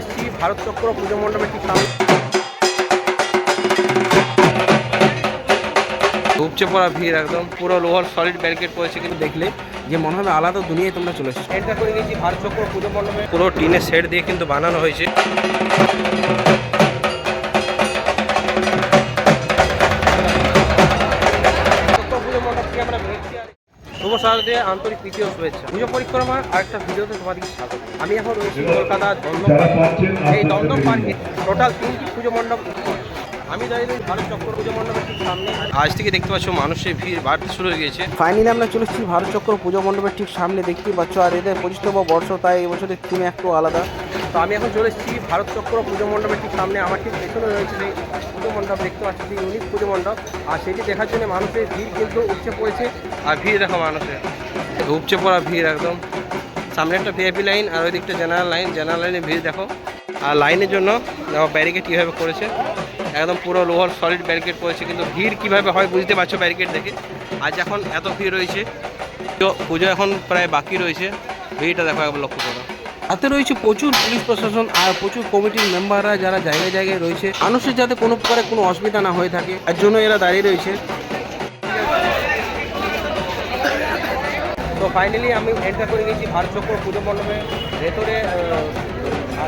এসেছি ভারত চক্র পুজো মণ্ডপের ঠিক সামনে। উপচে পড়া ভিড় একদম পুরো লোহার সলিড ব্যারিকেড করেছে কিন্তু দেখলে যে মনে হবে আলাদা দুনিয়ায় তোমরা চলে এসেছ। এটা করে নিয়েছি ভারত চক্র পুজো মণ্ডপে। পুরো টিনের সেট দিয়ে কিন্তু বানানো হয়েছে। শুভ আন্তরিক প্রীতি ও শুভেচ্ছা। পুজো পরিক্রমার আরেকটা ভিডিওতে তোমাদেরকে স্বাগত। আমি এখন রয়েছি কলকাতা দমদম পার্কে। এই দমদম পার্কে। টোটাল তিনটি পুজো মণ্ডপ আমি দাঁড়িয়ে ভারত চক্র পুজো মণ্ডপের ঠিক সামনে। আজ থেকে দেখতে পাচ্ছ মানুষের ভিড় বাড়তে শুরু হয়ে গেছে ফাইনালি আমরা চলে এসেছি ভারত চক্র পুজো মণ্ডপের ঠিক সামনে। দেখতেই পাচ্ছ আর এদের পঁচিশতম বর্ষ তাই এই বছরের থিম একটু আলাদা। তো আমি এখন চলে এসেছি ভারত চক্র পুজো মণ্ডপের ঠিক সামনে। আমার ঠিক পেছনে রয়েছে পুজো মণ্ডপ দেখতে পাচ্ছি যে ইউনিক পুজো মণ্ডপ। আর সেটি দেখার জন্য মানুষের ভিড় কিন্তু উপচে পড়েছে। আর ভিড় দেখো মানুষের। উপচে পড়া ভিড় একদম। সামনে একটা ভিআইপি লাইন আর ওই দিকটা জেনারেল লাইন জেনারেল লাইনে ভিড় দেখো। আর লাইনের জন্য দেখো ব্যারিকেড কীভাবে করেছে। একদম পুরো লোহার সলিড ব্যারিকেড করেছে। কিন্তু ভিড় কীভাবে হয় বুঝতে পারছ ব্যারিকেড দেখে? আজ এখন এত ভিড় রয়েছে। তো পুজো এখন প্রায় বাকি রয়েছে। ভিড়টা দেখো একবার লক্ষ্য করো। হাতে রয়েছে প্রচুর পুলিশ প্রশাসন আর প্রচুর কমিটির মেম্বাররা যারা জায়গায় জায়গায় রয়েছে। মানুষের যাতে কোনো প্রকারে কোনো অসুবিধা না হয়ে থাকে এর জন্য এরা দাঁড়িয়ে রয়েছে। তো ফাইনালি আমি এন্টার করে গেছি ভারত চক্র পুজো মণ্ডপে। ভেতরে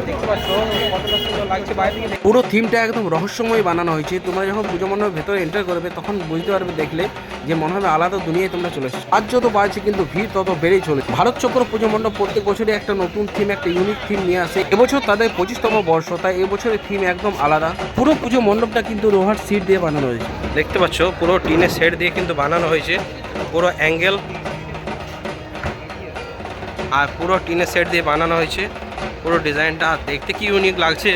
দেখতে পাচ্ছ কতটা সুন্দর লাগছে বাইরে থেকে পুরো থিমটা একদম রহস্যময় বানানো হয়েছে। তোমরা যখন পুজো মণ্ডপের ভেতরে এন্টার করবে তখন বুঝতে পারবে দেখলে যে মনে হবে আলাদা দুনিয়ায় তোমরা চলে এসেছ। আজ যত বাড়ছে কিন্তু ভিড় তত বেড়েই চলে। ভারত চক্র পুজো মণ্ডপ প্রত্যেক বছরই একটা নতুন থিম একটা ইউনিক থিম নিয়ে আসে। এবছর তাদের পঁচিশতম বর্ষ তাই এবছরের থিম একদম আলাদা। পুরো পুজো মণ্ডপটা কিন্তু লোহার সিট দিয়ে বানানো হয়েছে। দেখতে পাচ্ছ পুরো টিনের সেট দিয়ে কিন্তু বানানো হয়েছে। পুরো অ্যাঙ্গেল আর পুরো টিনের সেট দিয়ে বানানো হয়েছে। পুরো ডিজাইনটা দেখতে কি ইউনিক লাগছে।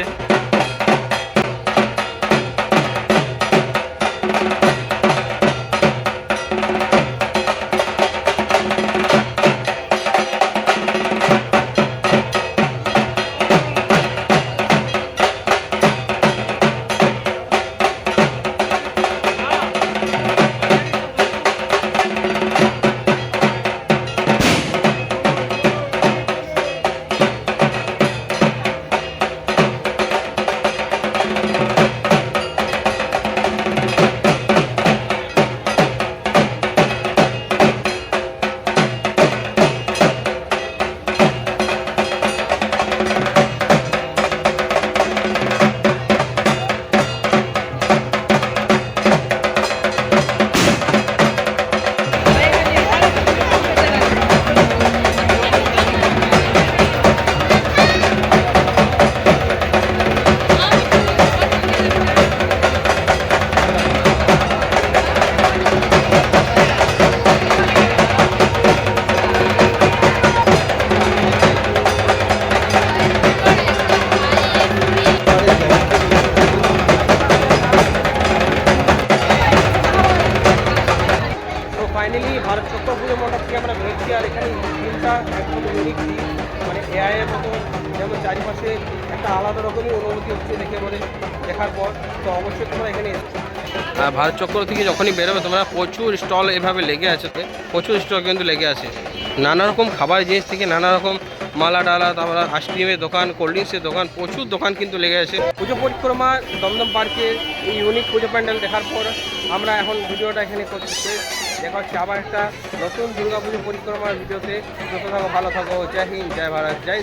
ফাইনালি ভারত চক্র পুজো মণ্ডপ থেকে আমরা বেরোচ্ছি আর এখানে থিমটা একদম ইউনিক মানে এআই এর মতো যেমন চারিপাশে একটা আলাদা রকমই অনুভূতি হচ্ছে দেখে বলে দেখার পর। তো অবশ্যই তোমরা এখানে আর ভারত চক্র থেকে যখনই বেরোবে তোমরা প্রচুর স্টল এভাবে লেগে আছে প্রচুর স্টল কিন্তু লেগে আছে। নানা রকম খাবার জিনিস থেকে নানা রকম মালা ডালা তারপর আইসক্রিমের দোকান কোল্ড ড্রিঙ্কসের দোকান প্রচুর দোকান কিন্তু লেগে আছে। পুজো পরিক্রমা দমদম পার্কে এই ইউনিক পুজো প্যান্ডেল দেখার পর আমরা এখন ভিডিওটা এখানে করছি। দেখা হচ্ছে আবার একটা নতুন দুর্গাপুজো পরিক্রমার ভিডিওতে। সুস্থ থাকো, ভালো থাকো। জয় হিন্দ, জয় ভারত। জয়